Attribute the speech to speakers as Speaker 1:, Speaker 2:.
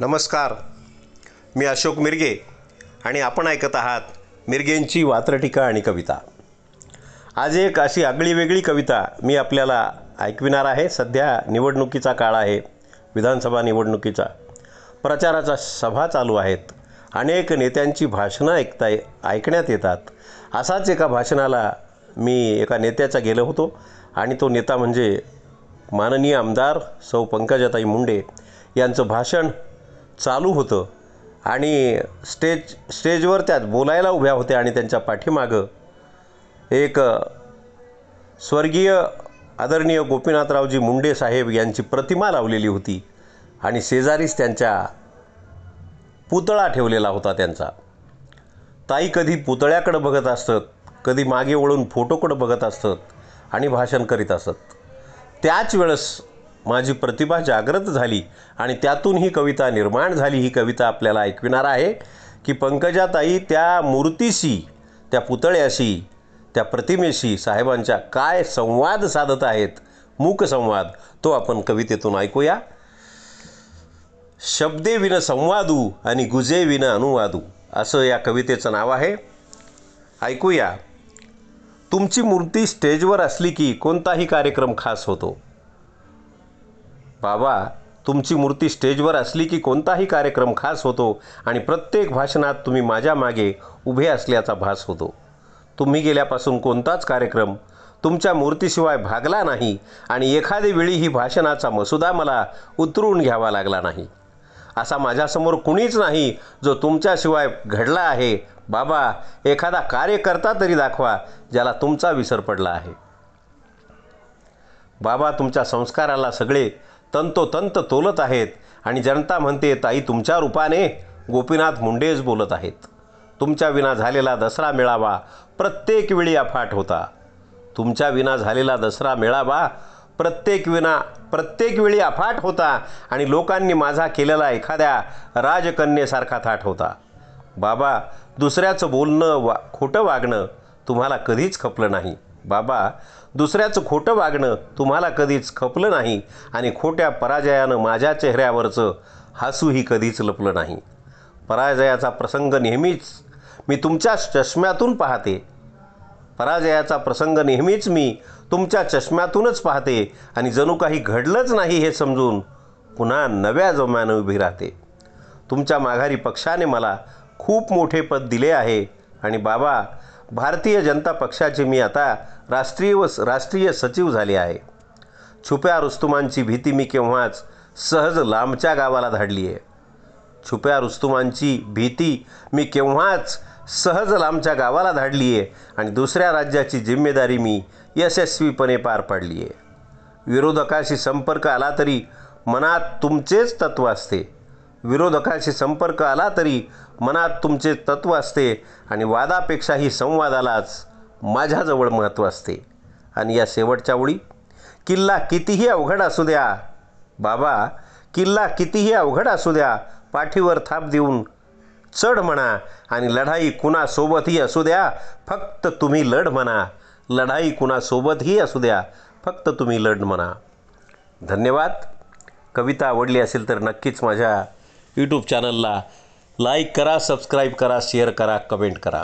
Speaker 1: नमस्कार. मी अशोक मिरगे आणि आपण ऐकत आहात मिरगेंची वात्रटिका आणि कविता. आज एक अशी आगळी वेगळी कविता मी आपल्याला ऐकविणार आहे. सध्या निवडणुकीचा काळ आहे विधानसभा निवडणुकीचा. प्रचाराच्या सभा चालू आहेत. अनेक नेत्यांची भाषणं ऐकता ऐकण्यात येतात. असाच एका भाषणाला मी एका नेत्याचा गेलो होतो आणि तो नेता म्हणजे माननीय आमदार सौ पंकजाताई मुंडे यांचं भाषण चालू होतं. आणि स्टेज स्टेजवर त्यात बोलायला उभ्या होत्या आणि त्यांच्या पाठीमागं एक स्वर्गीय आदरणीय गोपीनाथरावजी मुंडे साहेब यांची प्रतिमा लावलेली होती आणि शेजारीच त्यांच्या पुतळा ठेवलेला होता त्यांचा. ताई कधी पुतळ्याकडं बघत असत कधी मागे वळून फोटोकडं बघत असत आणि भाषण करीत असत. त्याच वेळेस माझी प्रतिभा जागृत झाली आणि त्यातून ही कविता निर्माण झाली. ही कविता आपल्याला ऐकविणार आहे की पंकजाताई त्या मूर्तीशी त्या पुतळ्याशी त्या प्रतिमेशी साहेबांच्या काय संवाद साधत आहेत? मूक संवाद. तो आपण कवितेतून ऐकूया. शब्दे विन संवादू आणि गुजे विन अनुवादू. असं या कवितेचं नाव आहे. ऐकूया. तुमची मूर्ती स्टेजवर असली की कोणताही कार्यक्रम खास होतो. बाबा तुमची मूर्ती स्टेजवर असली की कोणताही कार्यक्रम खास होतो आणि प्रत्येक भाषणात तुम्ही माझ्या मागे उभे असल्याचा भास होतो. तुम्ही गेल्यापासून कोणताच कार्यक्रम तुमच्या मूर्तीशिवाय भागला नाही आणि एखादी वेळी ही भाषणाचा मसुदा मला उतरून घ्यावा लागला नाही. असा माझ्यासमोर कुणीच नाही जो तुमच्याशिवाय घडला आहे. बाबा एखादा कार्यकर्ता तरी दाखवा ज्याला तुमचा विसर पडला आहे. बाबा तुमच्या संस्काराला सगळे तंतोतंत तोलत आहेत. आणि जनता म्हणते ताई तुमच्या रूपाने गोपीनाथ मुंडेच बोलत आहेत. तुमच्या विना झालेला दसरा मेळावा प्रत्येक वेळी अफाट होता. तुमच्या विना झालेला दसरा मेळावा प्रत्येक विना प्रत्येक वेळी अफाट होता आणि लोकांनी माझा केलेला एखाद्या राजकन्येसारखा थाट होता. बाबा दुसऱ्याचं बोलणं वा खोटं वागणं तुम्हाला कधीच खपलं नाही. बाबा दुसऱ्याचं खोटं वागणं तुम्हाला कधीच खपलं नाही आणि खोट्या पराजयानं माझ्या चेहऱ्यावरचं हसूही कधीच लपलं नाही. पराजयाचा प्रसंग नेहमीच मी तुमच्या चष्म्यातून पाहते. पराजयाचा प्रसंग नेहमीच मी तुमच्या चष्म्यातूनच पाहते आणि जणू काही घडलंच नाही हे समजून पुन्हा नव्या जोम्यानं उभी राहते. तुमच्या माघारी पक्षाने मला खूप मोठे पद दिले आहे आणि बाबा भारतीय जनता पक्षाचे मी आता राष्ट्रीय व राष्ट्रीय सचिव झाले आहे. छुप्या रुस्तुमांची भीती मी केव्हाच सहज लांबच्या गावाला धाडली आहे. छुप्या रुस्तुमांची भीती मी केव्हाच सहज लांबच्या गावाला धाडली आहे आणि दुसऱ्या राज्याची जिम्मेदारी मी यशस्वीपणे पार पाडली आहे. विरोधकाशी संपर्क आला तरी मनात तुमचेच तत्व असते. विरोधकाशी संपर्क आला तरी मनात तुमचे तत्व असते आणि वादापेक्षाही संवादालाच माझ्याजवळ महत्त्व असते. आणि या शेवटच्या ओळी किल्ला कितीही अवघड असू द्या बाबा किल्ला कितीही अवघड असू द्या पाठीवर थाप देऊन चढ म्हणा आणि लढाई कुणासोबतही असू द्या फक्त तुम्ही लढ म्हणा. लढाई कुणासोबतही असू द्या फक्त तुम्ही लढ म्हणा. धन्यवाद. कविता आवडली असेल तर नक्कीच माझ्या यूट्यूब चॅनलला लाईक करा सबस्क्राईब करा शेअर करा कमेंट करा.